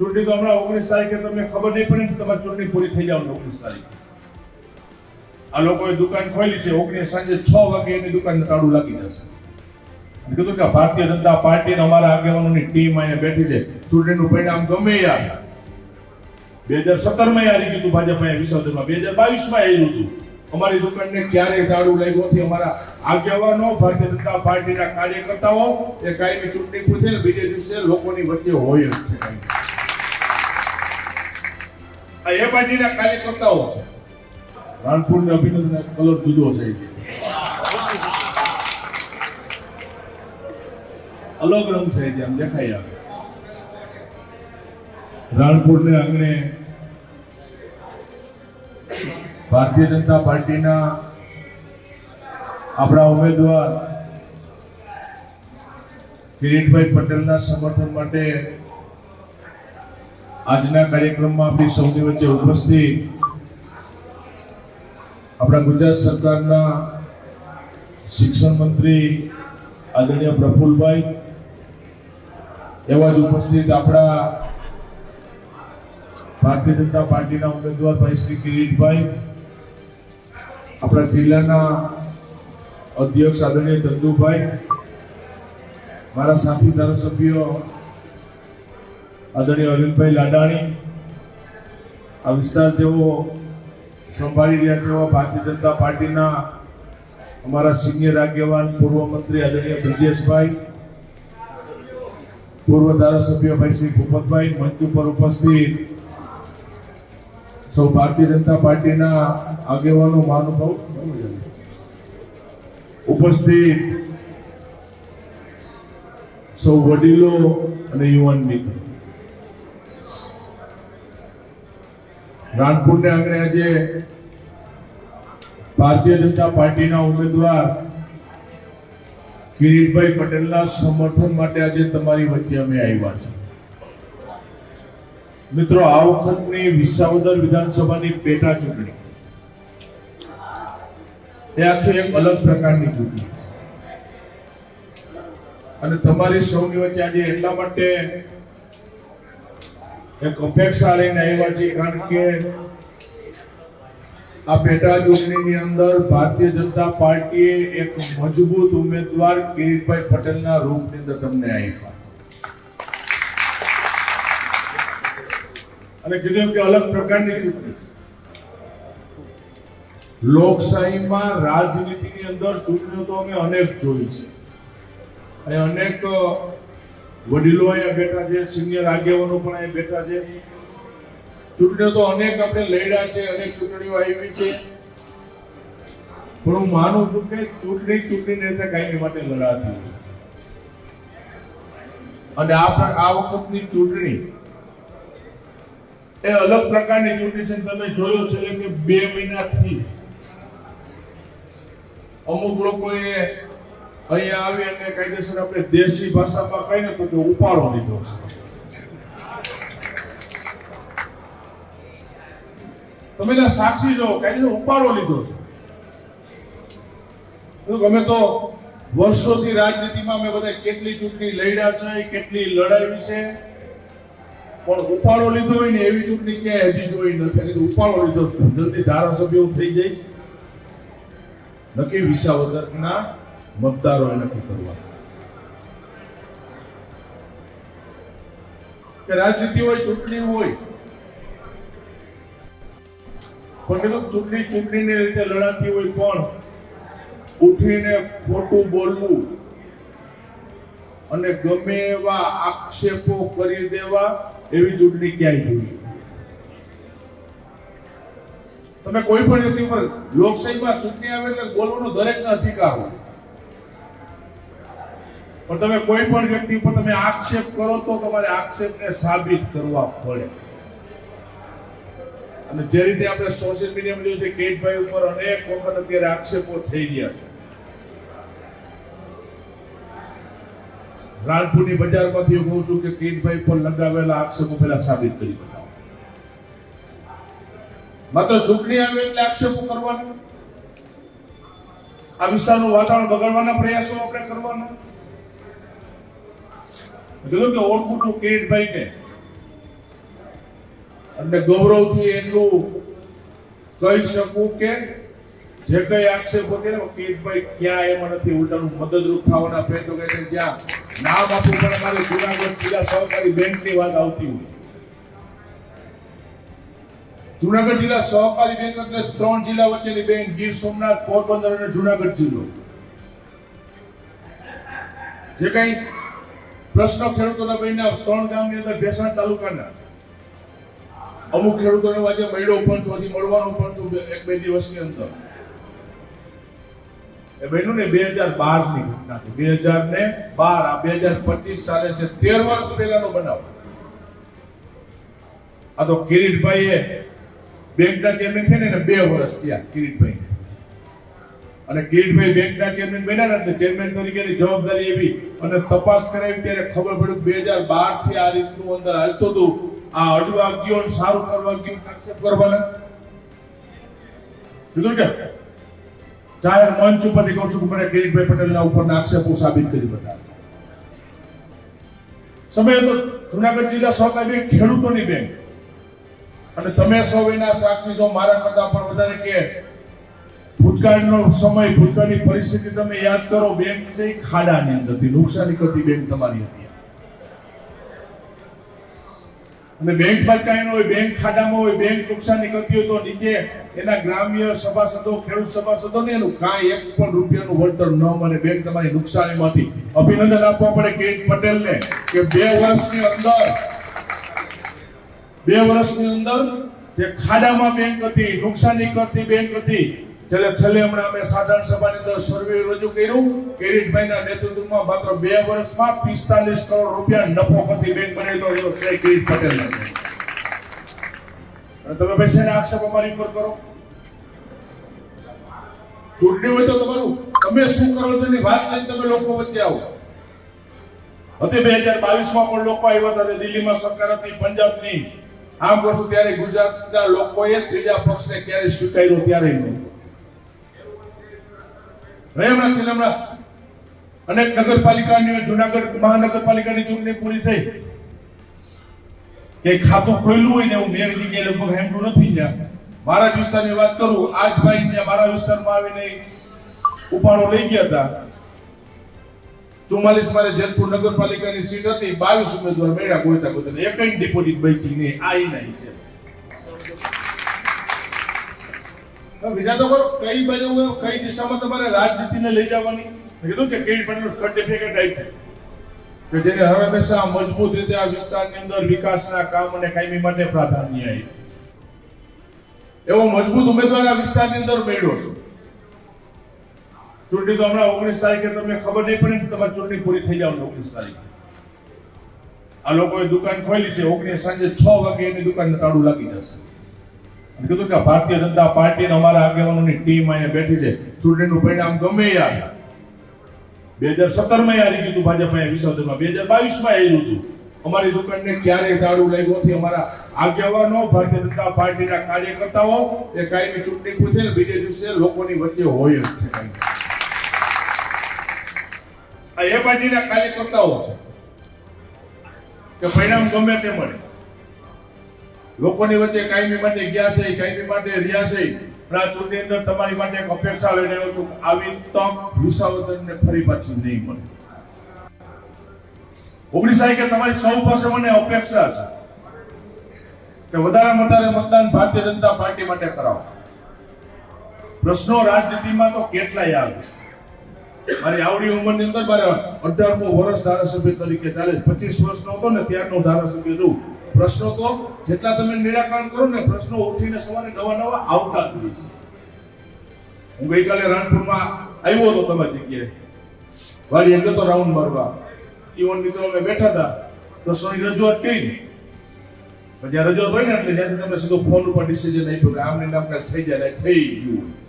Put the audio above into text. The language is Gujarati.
ચૂંટણી તો હમણાં ઓગણીસ તારીખે તમને ખબર નહીં પડે તમારી ચૂંટણી પૂરી થઈ જાવ ઓગણીસ તારીખે. આ લોકોએ દુકાન ખોલી છે, ઓગણીસ સાંજે છ વાગે એની દુકાન તાળું લાગી જશે. કીધું કે ભારતીય જનતા પાર્ટીના અમારા આગેવાનોની ટીમ અહીંયા બેઠી છે. ચૂંટણીનું પરિણામ ગમે યાર બે હજાર સત્તરમાં હારી ગયું ભાજપ અહીંયા વિસર્જનમાં બે હજાર બાવીસમાં આવ્યું હતું. અમારી દુકાનને ક્યારેય દાડું લાગ્યું નથી. અમારા આગેવાનો, ભારતીય જનતા પાર્ટીના કાર્યકર્તાઓ એ કાયમી ચૂંટણી પૂછે બીજે દિવસે લોકોની વચ્ચે હોય જ છે કાંઈ. એ પાર્ટીના કાર્યકર્તાઓ છે. રાણપુર ને અભિનંદન કલર જુદો છે અલગ રંગ છે જેમ દેખાય આવે. રાણપુર ને આંગણે ભારતીય જનતા પાર્ટીના આપણા ઉમેદવાર કિરીટભાઈ પટેલના સમર્થન માટે આજના કાર્યક્રમમાં આપણી સૌની વચ્ચે ઉપસ્થિત આપણા ગુજરાત સરકારના શિક્ષણ મંત્રી આદરણીય પ્રફુલભાઈ, એવા જ ઉપસ્થિત આપણા ભારતીય જનતા પાર્ટીના ઉમેદવાર ભાઈ શ્રી કિરીટભાઈ, આપણા જિલ્લાના અધ્યક્ષ આદરણીય ચંદુભાઈ, મારા સાથી ધારાસભ્યો આદરણીય અરવિંદભાઈ લાડાણી, આ વિસ્તાર જેવો સંભાળી રહ્યા છે ભારતીય જનતા પાર્ટીના અમારા સિનિયર આગેવાન, પૂર્વ મંત્રી આદરણીય બ્રજેશભાઈ, પૂર્વ ધારાસભ્ય ભાઈ શ્રી ભૂપતભાઈ, મંચ ઉપર ઉપસ્થિત સૌ ભારતીય જનતા પાર્ટીના આગેવાનો, મહાનુભાવ ઉપસ્થિત સૌ વડીલો અને યુવાન મિત્રો. રાણપુરને આંગણે આજે ભારતીય જનતા પાર્ટીના ઉમેદવાર કિરીટભાઈ પટેલના સમર્થન માટે આજે તમારી વચ્ચે અમે આવ્યા છીએ. મિત્રો, આ વખતની વિસાવદર વિધાનસભાની પેટા ચૂંટણી. એ આખી એક અલગ પ્રકારની ચૂંટણી અને તમારી સૌની વચ્ચે આજે એટલા માટે એક અપેક્ષા લઈને આવ્યા છીએ કારણ કે આ પેટા ચૂંટણીની અંદર ભારતીય જનતા પાર્ટીએ એક મજબૂત ઉમેદવાર કિરીટભાઈ પટેલના રૂપની અંદર તમને આપ્યા. અને કીધું કે અલગ પ્રકારની ચૂંટણી. લોકશાહીમાં રાજનીતિની અંદર ચૂંટણીઓ તો અમે અનેક જોઈ છે. અને અનેક વડીલો અહીંયા બેઠા છે, સિનિયર આગેવાનો પણ અહીંયા બેઠા છે. ચૂંટણીઓ તો અનેક આપણે લડ્યા છે, અનેક ચૂંટણીઓ આવી છે. પણ હું માનું છું કે ચૂંટણી ચૂંટણી રીતે કાંઈ માટે લડાતી અને આ આ વખતની ચૂંટણી એ અલગ પ્રકારની ચૂંટણી છે તમે જોયો છે કે બે મહિનાથી અમુક લોકોએ અહીંયા આવી અને કાયદેસર આપણે દેશી ભાષામાં કહીને તો કે ઉપાડો લીધો તમે સાક્ષી જો કાયદેસર ઉપાડો લીધો છે. તો ગમે તો વર્ષોથી રાજનીતિમાં અમે બધા કેટલી ચૂંટણી લડ્યા છે, કેટલી લડાઈ છે, પણ ઉપાડો લીધો હોય ને એવી ચૂંટણી ક્યાંય હજી જોઈ નથી. ઉપાડો લીધો, જલ્દી ધારાસભ્ય થઈ જઈશ નક્કી વિસાવદરના મતદારોએ નક્કી કરવા? કે રાજનીતિ હોય, ચૂંટણી હોય. પણ કેટલું ચૂંટણી, ચૂંટણીની રીતે લડાતી હોય પણ ઉઠીને ખોટું બોલવું અને ગમે એવા આક્ષેપો કરી દેવા, એવી ચૂંટણી ક્યાંય જોઈએ? તમે કોઈ પણ વ્યક્તિ ઉપર લોકશાહીમાં ચૂંટણી આવે એટલે બોલવાનો દરેકનો અધિકાર હોય. પણ તમે કોઈ પણ વ્યક્તિ ઉપર તમે આક્ષેપ કરો તો તમારે આક્ષેપને સાબિત કરવા પડે. અને જે રીતે આપણે સોશિયલ મીડિયામાં જોયું છે કેટભાઈ ઉપર અનેક વખત અત્યારે આક્ષેપો થઈ ગયા છે. રાણપુરની બજારમાંથી હું કહું છું કે કિરીટભાઈ પર લગાવેલા આક્ષેપો પહેલા સાબિત કરી બતાવો. માત્ર ચૂંટણી આવે એટલે આક્ષેપો કરવાના. આ વિસ્તારનું વાતાવરણ બગાડવાના પ્રયાસો આપણે કરવાના. કીધું કે ઓળખું છું કિરીટભાઈને અને ગૌરવથી એટલું કહી શકું કે જે કઈ આક્ષેપ ને કિરીટભાઈ ક્યાં એમાં નથી, ઉલટાનું મદદરૂપ થવાના પ્રયત્નો છે. જ્યાં નામ આપવું પણ અમારે જુનાગઢ જિલ્લા સહકારી બેંકની વાત આવતી હોય. જુનાગઢ જિલ્લા સહકારી બેંક એટલે ત્રણ જિલ્લા વચ્ચેની બેંક, ગીર સોમનાથ, પોરબંદર અને જુનાગઢ જિલ્લો. જે કઈ પ્રશ્નો ખેડૂતોના બન્યા, ત્રણ ગામની અંદર ભેસાણ તાલુકાના. અમુક ખેડૂતોને આજે મળ્યો પણ છું, હજી મળવાનું પણ છું એક બે દિવસની અંદર. એ બન્યું ને બે હજાર બારની ઘટના છે બે હજાર ને બાર, આ બે હજાર પચીસ ચાલે છે તેર વર્ષ પહેલાનો બનાવ. આ તો કિરીટભાઈ એ બેંકના ચેરમેન છે ને બે વર્ષ થયા કિરીટભાઈ અને કિરીટભાઈ બેંકના ચેરમેન બન્યા એટલે ચેરમેન તરીકેની જવાબદારી એવી. અને તપાસ કરાવી ત્યારે ખબર પડી બે હજાર બારથી આ રીતનું અંદર હાલતું હતું. આ અડવા ગયો સારું કરવા ગયો આક્ષેપ કરવાના? કીધું કે? જાહેર મંચ ઉપરથી કહું છું મને કિરીટભાઈ પટેલના ઉપરના આક્ષેપો સાબિત કરી બતાવે. સમય હતો. જુનાગઢ જિલ્લા સહકારી બેંક ખેડૂતોની બેંક. અને તમે સૌ એના સાક્ષી છો. મારા કરતા પણ વધારે કે ભૂતકાળનો સમય, ભૂતકાળની પરિસ્થિતિ તમે યાદ કરો, બેંક છે ખાડાની અંદર અંદરથી નુકસાની કરતી બેંક તમારી હતી. અને બેંક કાંઈ ન હોય, બેંક ખાડામાં હોય, બેંક નુકસાની કરતી હોય તો નીચે એના ગ્રામ્ય સભાસદો, ખેડૂત સભાસદો ને એનું કાંઈ એક પણ રૂપિયાનું વળતર ન મળે. બેંક તમારી નુકસાનીમાંથી અભિનંદન આપવા પડે કિરીટ પટેલને કે બે વર્ષની અંદર, બે વર્ષની અંદર જે ખાડામાં બેંક હતી, નુકસાની કરતી બેંક હતી છેલ્લે છેલ્લે હમણાં અમે સાધારણ સભાની અંદર સર્વે રજૂ કર્યું. કિરીટભાઈના નેતૃત્વમાં માત્ર બે વર્ષમાં પિસ્તાલીસ કરોડ રૂપિયા નફો પ્રતિ બેંક બનેલો એવો શ્રી કિરીટ પટેલ અને તમે પૈસા આક્ષેપ અમારી ઉપર કરો? ચૂંટણી હોય તો તમારું. તમે શું કરો છો એની વાત લઈને તમે લોકો વચ્ચે આવો. હતી બે હજાર બાવીસમાં પણ લોકો આવ્યા હતા દિલ્હીમાં સરકાર હતી, પંજાબની. આમ કરશું ત્યારે ગુજરાતના લોકોએ ત્રીજા પક્ષને ક્યારે સ્વીકાર્યો ત્યારે નહીં હવે હમણાં અનેક નગરપાલિકાની જુનાગઢ મહાનગરપાલિકાની ચૂંટણી પૂરી થઈ. કે ખાતું ખોલ્યું હોય ને હું મેર જગ્યાએ લગભગ હેમતું નથી ત્યાં. મારા વિસ્તારની વાત કરું, આજ ભાઈ ત્યાં મારા વિસ્તારમાં આવીને ઉપાડો લઈ ગયા હતા. ચુમ્માલીસ મારે જેતપુર નગરપાલિકાની સીટ હતી, બાવીસ ઉમેદવાર મેળ્યા ગોળતા ગોતા એક ડિપોઝિટ બચી નહીં, આ એ નહીં છે હવે વિચાર તો કરો કઈ બાજુ કઈ દિશામાં તમારે રાજનીતિને લઈ જવાની? કીધું કે કઈ પણ સર્ટિફિકેટ આપ્યું કે જેને હવે હંમેશા મજબૂત રીતે આ વિસ્તારની અંદર વિકાસના કામ અને કાયમી માટે પ્રાધાન્ય આવી એવો મજબૂત ઉમેદવાર આ વિસ્તારની અંદર મેળવ્યો છે. ચૂંટણી તો હમણાં ઓગણીસ તારીખે તમને ખબર નહીં પડે કે તમારી ચૂંટણી પૂરી થઈ જાવ ઓગણીસ તારીખે. આ લોકોએ દુકાન ખોલી છે, ઓગણીસ સાંજે છ વાગે એની દુકાન તાળું લાગી જશે. કીધું કે ભારતીય જનતા પાર્ટીના અમારા આગેવાનોની ટીમ અહીંયા બેઠી છે. ચૂંટણીનું પરિણામ ગમે આવે. બે હજાર સત્તરમાં હારી હતું ભાજપ અહીંયા વિસર્જનમાં બે હજાર બાવીસમાં આવ્યું હતું. અમારી દુકાનને ક્યારેય તાળું લાગ્યું નથી. અમારા આગેવાનો, ભારતીય જનતા પાર્ટીના કાર્યકર્તાઓ, એ કાયમી ચૂંટણી પૂછે ને બીજે દિવસે લોકોની વચ્ચે હોય જ છે. આ એ પાર્ટીના કાર્યકર્તાઓ છે. કે પરિણામ ગમે તે મળે. લોકોની વચ્ચે કાયમી માટે ગયા છે, કાયમી માટે રહ્યા છે, પણ અંદર તમારી માટે એક અપેક્ષા લઈને આવ્યો છું આવી તક વિસાવદનને ફરી પાછી નહીં મળે. ઓગણીસ તારીખે તમારી સૌ પાસે મને અપેક્ષા છે કે વધારે વધારે મતદાન ભારતીય જનતા પાર્ટી માટે કરાવો. પ્રશ્નો રાજનીતિમાં તો કેટલાય આવે. મારી આવડી ઉંમરની અંદર મારે અઢારમું વર્ષ ધારાસભ્ય તરીકે ચાલે પચીસ વર્ષનો હતો ને ત્યારનો ધારાસભ્ય છું. પ્રશ્નો તો જેટલા તમે નિરાકરણ કરો ને પ્રશ્નો ઉઠીને સવારે નવા નવા આવતા જ હોય છે. હું ગઈકાલે રાણપુરમાં આવ્યો હતો તમારી જગ્યાએ. વાડી એમ તો રાઉન્ડ મારવા. ઈવન મિત્રો અમે બેઠા હતા. પ્રશ્નોની રજૂઆત કરી. પછી રજૂઆત હોય ને એટલે જ્યાંથી તમે સીધો ફોન ઉપર ડિસિઝન આપ્યું કે આમને નામ થઈ જાય થઈ ગયું.